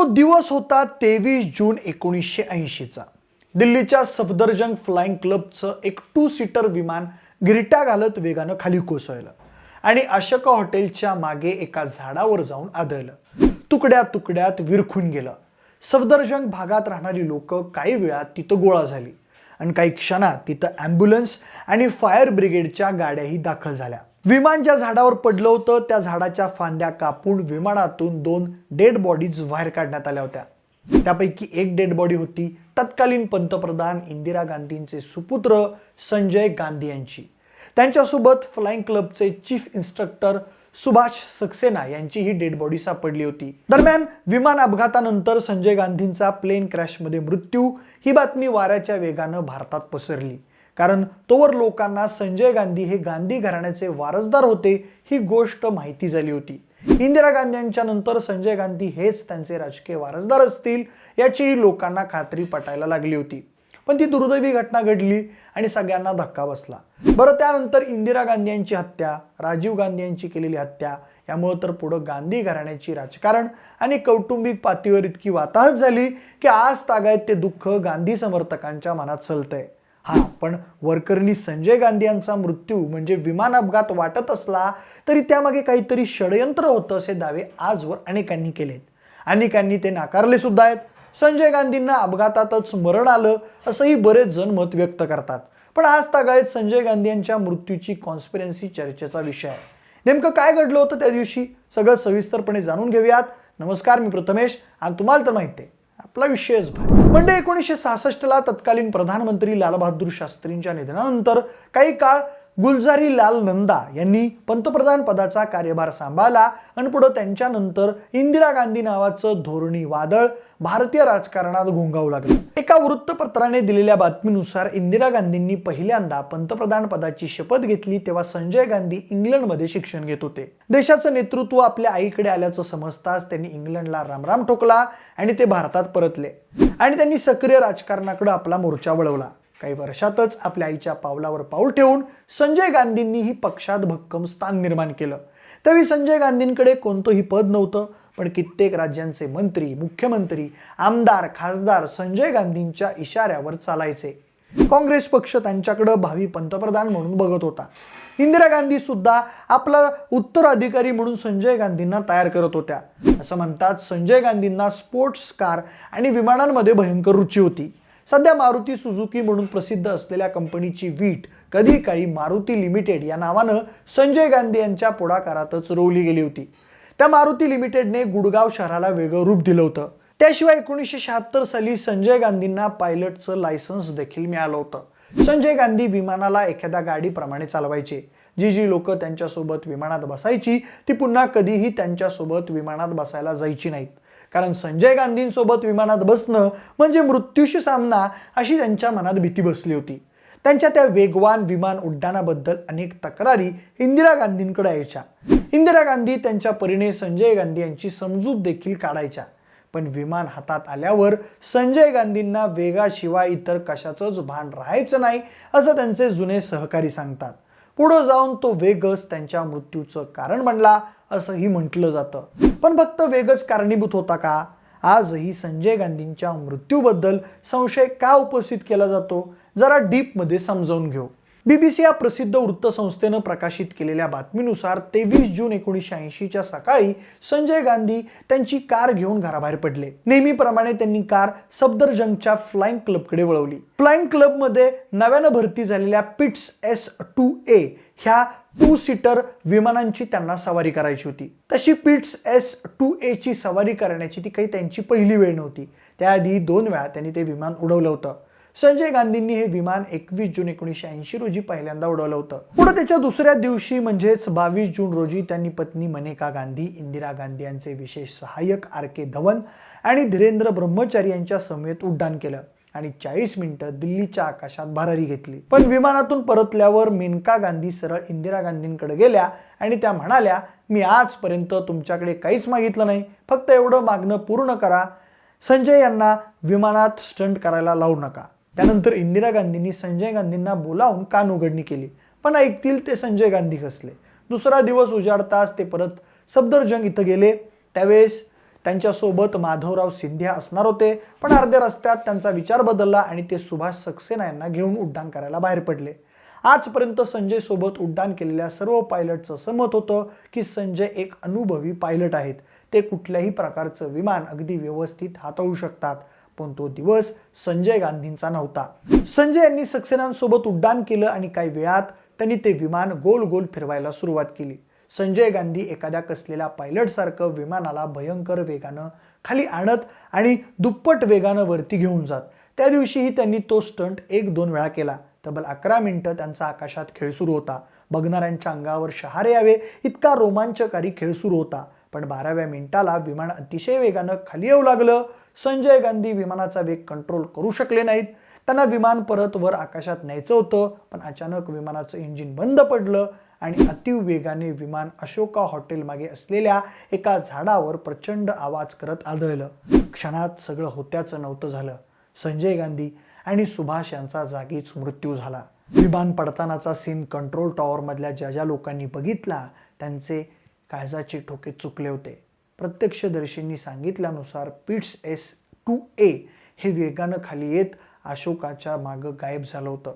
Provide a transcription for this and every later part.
तो दिवस होता तेवीस जून एकोणीसशे ऐंशीचा. दिल्लीच्या सफदरजंग फ्लाइंग क्लबचं एक टू सीटर विमान गिरट्या घालत वेगानं खाली कोसळलं आणि अशोका हॉटेलच्या मागे एका झाडावर जाऊन आदळलं. तुकड्या तुकड्यात विरखून गेलं. सफदरजंग भागात राहणारी लोक काही वेळात तिथं गोळा झाली आणि काही क्षणात तिथं ॲम्ब्युलन्स आणि फायर ब्रिगेडच्या गाड्याही दाखल झाल्या. विमान ज्या झाडावर पडलं होतं त्या झाडाच्या फांद्या कापून विमानातून दोन डेड बॉडीज बाहेर काढण्यात आल्या होत्या. त्यापैकी एक डेड बॉडी होती तत्कालीन पंतप्रधान इंदिरा गांधींचे सुपुत्र संजय गांधी यांची. त्यांच्यासोबत फ्लाइंग क्लबचे चीफ इन्स्ट्रक्टर सुभाष सक्सेना यांची ही डेड बॉडी सापडली होती. दरम्यान विमान अपघातानंतर संजय गांधींचा प्लेन क्रॅशमध्ये मृत्यू ही बातमी वाऱ्याच्या वेगानं भारतात पसरली. कारण तोवर लोकांना संजय गांधी हे गांधी घराण्याचे वारसदार होते ही गोष्ट माहिती झाली होती. इंदिरा गांधींच्या नंतर संजय गांधी हेच त्यांचे राजकीय वारसदार असतील याचीही लोकांना खात्री पटायला लागली होती. पण ती दुर्दैवी घटना घडली आणि सगळ्यांना धक्का बसला. बरं त्यानंतर इंदिरा गांधी यांची हत्या राजीव गांधी यांची केलेली हत्या यामुळं तर पुढं गांधी घराण्याची राजकारण आणि कौटुंबिक पातळीवर इतकी वाताहत झाली की आज तागायत ते दुःख गांधी समर्थकांच्या मनात चलतंय हा पण वरकरणी संजय गांधी यांचा मृत्यू म्हणजे विमान अपघात वाटत असला तरी त्यामागे काहीतरी षडयंत्र होतं असे दावे आजवर अनेकांनी केलेत. अनेकांनी ते नाकारले सुद्धा आहेत. संजय गांधींना अपघातातच मरण आलं असंही बरेच जण मत व्यक्त करतात. पण आज तागायत संजय गांधी यांच्या मृत्यूची कॉन्स्पिरन्सी चर्चेचा विषय आहे. नेमकं काय घडलं होतं त्या दिवशी? सगळं सविस्तरपणे जाणून घेऊयात. नमस्कार मी प्रथमेश. आणि तुम्हाला तर माहिती आहे आपला विषयच भारी म्हणजे एकोणीसशे सहासष्टला तत्कालीन प्रधानमंत्री लालबहादूर शास्त्रींच्या निधनानंतर काही काळ गुलजारी लाल नंदा यांनी पंतप्रधान पदाचा कार्यभार सांभाळला आणि पुढं त्यांच्यानंतर इंदिरा गांधी नावाचं धोरणी वादळ भारतीय राजकारणात घोंगावू लागलं. एका वृत्तपत्राने दिलेल्या बातमीनुसार इंदिरा गांधींनी पहिल्यांदा पंतप्रधान पदाची शपथ घेतली तेव्हा संजय गांधी इंग्लंडमध्ये शिक्षण घेत होते. देशाचं नेतृत्व आपल्या आईकडे आल्याचं समजताच त्यांनी इंग्लंडला रामराम ठोकला आणि ते भारतात परतले. आणि त्यांनी सक्रिय राजकारणाकडे आपला मोर्चा वळवला. काही वर्षातच आपल्या आईच्या पावलावर पाऊल ठेवून संजय गांधींनीही पक्षात भक्कम स्थान निर्माण केलं. त्यावेळी संजय गांधींकडे कोणतंही पद नव्हतं पण कित्येक राज्यांचे मंत्री मुख्यमंत्री आमदार खासदार संजय गांधींच्या इशाऱ्यावर चालायचे. काँग्रेस पक्ष त्यांच्याकडं भावी पंतप्रधान म्हणून बघत होता. इंदिरा गांधी सुद्धा आपला उत्तराधिकारी म्हणून संजय गांधींना तयार करत होत्या. असं म्हणतात संजय गांधींना स्पोर्ट्स कार आणि विमानांमध्ये भयंकर रुची होती. सध्या मारुती सुझुकी म्हणून प्रसिद्ध असलेल्या कंपनीची वीट कधी काळी मारुती लिमिटेड या नावानं संजय गांधी यांच्या पुढाकारातच रोवली गेली होती. त्या मारुती लिमिटेडने गुडगाव शहराला वेगळं रूप दिलं होतं. त्याशिवाय एकोणीसशे शहात्तर साली संजय गांधींना पायलटचं लायसन्स देखील मिळालं होतं. संजय गांधी विमानाला एखाद्या गाडीप्रमाणे चालवायचे. जी जी लोक त्यांच्यासोबत विमानात बसायची ती पुन्हा कधीही त्यांच्यासोबत विमानात बसायला जायची नाहीत. कारण संजय गांधींसोबत विमानात बसणं म्हणजे मृत्यूशी सामना अशी त्यांच्या मनात भीती बसली होती. त्यांच्या त्या वेगवान विमान उड्डाणाबद्दल अनेक तक्रारी इंदिरा गांधींकडे यायच्या. इंदिरा गांधी त्यांच्या परीने संजय गांधी यांची समजूत देखील काढायच्या. पण विमान हातात आल्यावर संजय गांधींना वेगाशिवाय इतर कशाचंच भान राहायचं नाही असं त्यांचे जुने सहकारी सांगतात. पुढं जाऊन तो वेगच त्यांच्या मृत्यूचं कारण बनला असंही म्हटलं जातं. पण फक्त वेगच कारणीभूत होता का? आजही संजय गांधींच्या मृत्यूबद्दल संशय का उपस्थित केला जातो? जरा डीपमध्ये समजावून घेऊ. बीबीसी या प्रसिद्ध वृत्तसंस्थेनं प्रकाशित केलेल्या बातमीनुसार तेवीस जून एकोणीसशे ऐंशीच्या सकाळी संजय गांधी त्यांची कार घेऊन घराबाहेर पडले. नेहमीप्रमाणे त्यांनी कार सफदरजंगच्या फ्लाइंग क्लबकडे वळवली. फ्लाइंग क्लबमध्ये नव्यानं भरती झालेल्या पिट्स एस टू ए ह्या टू सीटर विमानांची त्यांना सवारी करायची होती. तशी पिट्स एस टू ए ची सवारी करण्याची ती काही त्यांची पहिली वेळ नव्हती. त्याआधी दोन वेळा त्यांनी ते विमान उडवलं होतं. संजय गांधींनी हे विमान एकवीस जून एकोणीसशे ऐंशी रोजी पहिल्यांदा उडवलं होतं. पुढे त्याच्या दुसऱ्या दिवशी म्हणजेच बावीस जून रोजी त्यांनी पत्नी मनेका गांधी इंदिरा गांधी यांचे विशेष सहाय्यक आर के धवन आणि धीरेंद्र ब्रह्मचारी यांच्या समेत उड्डाण केलं आणि चाळीस मिनिटं दिल्लीच्या आकाशात भरारी घेतली. पण विमानातून परतल्यावर मेनका गांधी सरळ इंदिरा गांधींकडे गेल्या आणि त्या म्हणाल्या मी आजपर्यंत तुमच्याकडे काहीच मागितलं नाही. फक्त एवढं मागणं पूर्ण करा. संजय यांना विमानात स्टंट करायला लावू नका. त्यानंतर इंदिरा गांधींनी संजय गांधींना बोलावून कान उघडणी केली. पण ऐकतील ते संजय गांधी हसले दुसरा दिवस उजाडताच ते परत सफदरजंग इथं गेले. त्यावेळेस त्यांच्यासोबत माधवराव सिंधिया असणार होते. पण अर्ध्या रस्त्यात त्यांचा विचार बदलला आणि ते सुभाष सक्सेना यांना घेऊन उड्डाण करायला बाहेर पडले. आजपर्यंत संजय सोबत उड्डाण केलेल्या सर्व पायलटचं असं मत होतं की संजय एक अनुभवी पायलट आहेत. ते कुठल्याही प्रकारचं विमान अगदी व्यवस्थित हाताळू शकतात. पण तो दिवस संजय गांधींचा नव्हता. संजय यांनी सक्सेनांसोबत उड्डाण केलं आणि काही वेळात त्यांनी ते विमान गोल गोल फिरवायला सुरुवात केली. संजय गांधी एखाद्या कसलेल्या पायलटसारखं विमानाला भयंकर वेगानं खाली आणत आणि दुप्पट वेगानं वरती घेऊन जात. त्या दिवशीही त्यांनी तो स्टंट एक दोन वेळा केला. तब्बल अकरा मिनिटं त्यांचा आकाशात खेळ सुरू होता. बघणाऱ्यांच्या अंगावर शहारे यावे इतका रोमांचकारी खेळ सुरू होता. पण बाराव्या मिनिटाला विमान अतिशय वेगानं खाली येऊ लागलं. संजय गांधी विमानाचा वेग कंट्रोल करू शकले नाहीत. त्यांना विमान परत वर आकाशात न्यायचं होतं पण अचानक विमानाचं इंजिन बंद पडलं आणि अतिव वेगाने विमान अशोका हॉटेल मागे असलेल्या एका झाडावर प्रचंड आवाज करत आदळलं. क्षणात सगळं होत्याचं नव्हतं झालं. संजय गांधी आणि सुभाष यांचा जागीच मृत्यू झाला. विमान पडतानाचा सीन कंट्रोल टॉवरमधल्या ज्या ज्या लोकांनी बघितला त्यांचे काळजाचे ठोके चुकले होते. प्रत्यक्षदर्शींनी सांगितल्यानुसार पिट्स एस टू ए हे वेगानं खाली येत अशोकाच्या मागं गायब झालं होतं.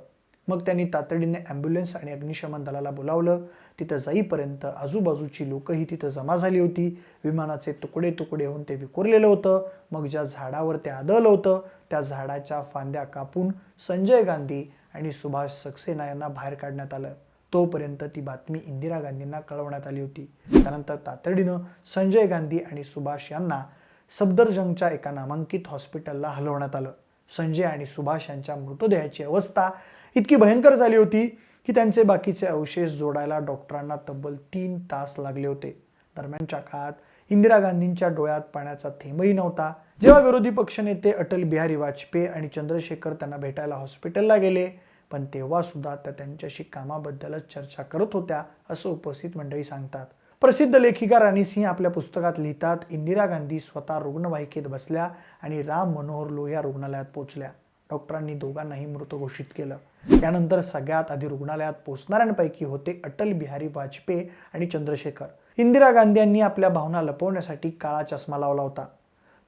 मग त्यांनी तातडीने ॲम्ब्युलन्स आणि अग्निशमन दलाला बोलावलं. तिथं जाईपर्यंत आजूबाजूची लोकंही तिथं जमा झाली होती. विमानाचे तुकडे तुकडे होऊन ते विखुरलेलं होतं. मग ज्या झाडावर ते आदळलं होतं त्या झाडाच्या फांद्या कापून संजय गांधी आणि सुभाष सक्सेना यांना बाहेर काढण्यात आलं. तोपर्यंत ती बातमी इंदिरा गांधींना कळवण्यात आली होती. त्यानंतर तातडीनं संजय गांधी आणि सुभाष यांना सफदरजंगच्या एका नामांकित हॉस्पिटलला हलवण्यात आलं. संजय आणि सुभाष यांच्या मृतदेहाची अवस्था इतकी भयंकर झाली होती की त्यांचे बाकीचे अवशेष जोडायला डॉक्टरांना तब्बल तीन तास लागले होते. दरम्यानच्या काळात इंदिरा गांधींच्या डोळ्यात पाण्याचा थेंबही नव्हता. जेव्हा विरोधी पक्षनेते अटल बिहारी वाजपेयी आणि चंद्रशेखर त्यांना भेटायला हॉस्पिटलला गेले पण तेव्हा सुद्धा त्या त्यांच्याशी कामाबद्दलच चर्चा करत होत्या असं उपस्थित मंडळी सांगतात. प्रसिद्ध लेखिका राणी सिंह आपल्या पुस्तकात लिहितात इंदिरा गांधी स्वतः रुग्णवाहिकेत बसल्या आणि राम मनोहर लोहिया रुग्णालयात पोहोचल्या. डॉक्टरांनी दोघांनाही मृत घोषित केलं. त्यानंतर सगळ्यात आधी रुग्णालयात पोहोचणाऱ्यांपैकी होते अटल बिहारी वाजपेयी आणि चंद्रशेखर. इंदिरा गांधी यांनी आपल्या भावना लपवण्यासाठी काळा चष्मा लावला होता.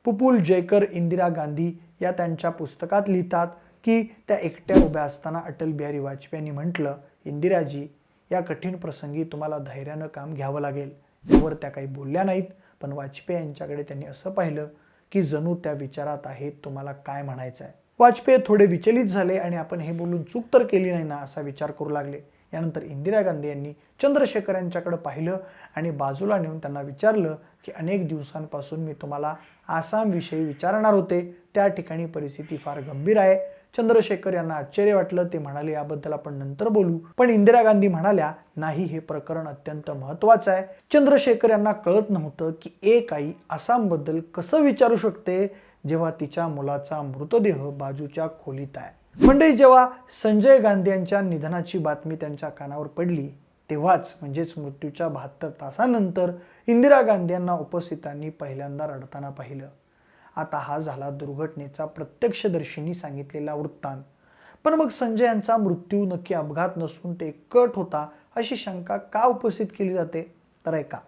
पुपुल जयकर इंदिरा गांधी या त्यांच्या पुस्तकात लिहितात की त्या एकट्या उभ्या असताना अटल बिहारी वाजपेयींनी म्हटलं इंदिराजी या कठीण प्रसंगी तुम्हाला धैर्यानं काम घ्यावं लागेल. यावर त्या काही बोलल्या नाहीत पण वाजपेयी यांच्याकडे त्यांनी असं पाहिलं की जणू त्या विचारात आहेत तुम्हाला काय म्हणायचं आहे वाजपेयी थोडे विचलित झाले आणि आपण हे बोलून चूक तर केली नाही ना असा विचार करू लागले. यानंतर इंदिरा गांधी यांनी चंद्रशेखर यांच्याकडे पाहिलं आणि बाजूला नेऊन त्यांना विचारलं की अनेक दिवसांपासून मी तुम्हाला आसामविषयी विचारणार होते. त्या ठिकाणी परिस्थिती फार गंभीर आहे. चंद्रशेखर यांना आश्चर्य वाटलं. ते म्हणाले याबद्दल आपण नंतर बोलू. पण इंदिरा गांधी म्हणाल्या नाही हे प्रकरण अत्यंत महत्वाचं आहे. चंद्रशेखर यांना कळत नव्हतं की एक आई आसामबद्दल कसं विचारू शकते जेव्हा तिच्या मुलाचा मृतदेह बाजूच्या खोलीत आहे. म्हणजे जेव्हा संजय गांधी यांच्या निधनाची बातमी त्यांच्या कानावर पडली तेव्हाच म्हणजेच मृत्यूच्या बहात्तर तासानंतर इंदिरा गांधी यांना उपस्थितांनी पहिल्यांदा रडताना पाहिलं. आता हा झाला दुर्घटनेचा प्रत्यक्षदर्शींनी सांगितलेला वृत्तांत. पण मग संजय यांचा मृत्यू नक्की अपघात नसून ते कट होता अशी शंका का उपस्थित केली जाते? तर ऐका.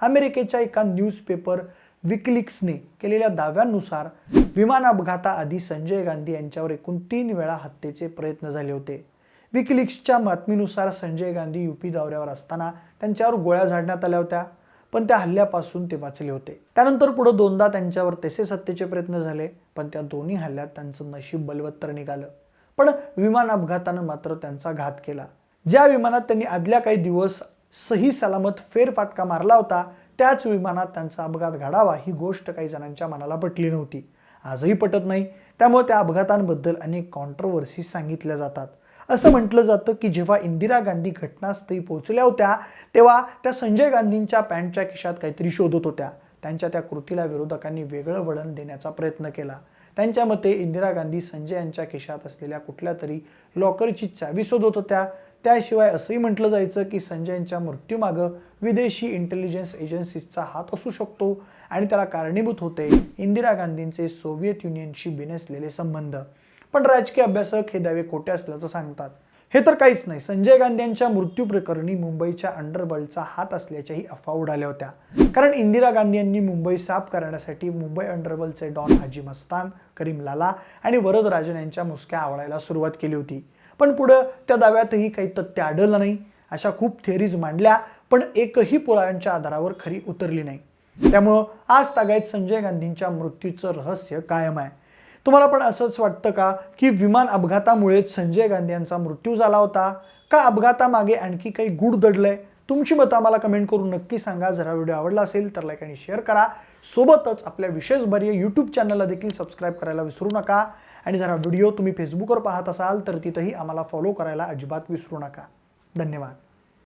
अमेरिकेच्या एका न्यूजपेपर विकलिक्सने केलेल्या दाव्यांनुसार विमान अपघाताआधी संजय गांधी यांच्यावर एकूण तीन वेळा हत्येचे प्रयत्न झाले होते. विकिलिक्सच्या बातमीनुसार संजय गांधी युपी दौऱ्यावर असताना त्यांच्यावर गोळ्या झाडण्यात आल्या होत्या पण त्या हल्ल्यापासून ते वाचले होते. त्यानंतर पुढे दोनदा त्यांच्यावर तसेच हत्येचे प्रयत्न झाले पण त्या दोन्ही हल्ल्यात त्यांचं नशीब बलवत्तर निघालं. पण विमान अपघातानं मात्र त्यांचा घात केला. ज्या विमानात त्यांनी आदल्या काही दिवस सही सलामत फेरफाटका मारला होता त्याच विमानात त्यांचा अपघात घडावा ही गोष्ट काही जणांच्या मनाला पटली नव्हती. आजही पटत नाही. त्यामुळे त्या अपघातांबद्दल अनेक कॉन्ट्रोवर्सी सांगितल्या जातात. असं म्हटलं जातं की जेव्हा इंदिरा गांधी घटनास्थळी पोहोचल्या होत्या तेव्हा त्या संजय गांधींच्या पॅन्टच्या खिशात काहीतरी शोधत होत्या. त्यांच्या त्या कृतीला विरोधकांनी वेगळं वळण देण्याचा प्रयत्न केला. त्यांच्या मते इंदिरा गांधी संजय यांच्या खिशात असलेल्या कुठल्या तरी लॉकरची चावी शोधत होत्या. त्याशिवाय असंही म्हटलं जायचं की संजय यांच्या मृत्यूमागं विदेशी इंटेलिजन्स एजन्सीजचा हात असू शकतो आणि त्याला कारणीभूत होते इंदिरा गांधींचे सोव्हिएत युनियनशी बिनसलेले संबंध. पण राजकीय अभ्यासक हे दावे खोटे असल्याचं सांगतात. हे तर काहीच नाही. संजय गांधी यांच्या मृत्यू प्रकरणी मुंबईच्या अंडरवर्ल्डचा हात असल्याच्याही अफवा उडाल्या होत्या. कारण इंदिरा गांधी यांनी मुंबई साफ करण्यासाठी मुंबई अंडरवर्ल्डचे डॉन हाजी मस्तान करीम लाला आणि वरदराजन यांच्या मुसक्या आवळायला सुरुवात केली होती. पण पुढं त्या दाव्यातही काही तथ्य आढळलं नाही. अशा खूप थेरीज मांडल्या पण एकही पुराव्यांच्या आधारावर खरी उतरली नाही. त्यामुळं आज तागायत संजय गांधींच्या मृत्यूचं रहस्य कायम आहे. तुम्हाला पण असंच वाटतं का की विमान अपघातामुळेच संजय गांधी यांचा मृत्यू झाला होता? का अपघातामागे आणखी काही गुढ दडलंय? तुमची मतं आम्हाला कमेंट करून नक्की सांगा. जरा व्हिडिओ आवडला असेल तर लाईक आणि शेअर करा. सोबतच आपल्या विशेषभरीय यूट्यूब चॅनलला देखील सबस्क्राईब करायला विसरू नका. आणि जरा व्हिडिओ तुम्ही फेसबुकवर पाहत असाल तर तिथंही आम्हाला फॉलो करायला अजिबात विसरू नका. धन्यवाद.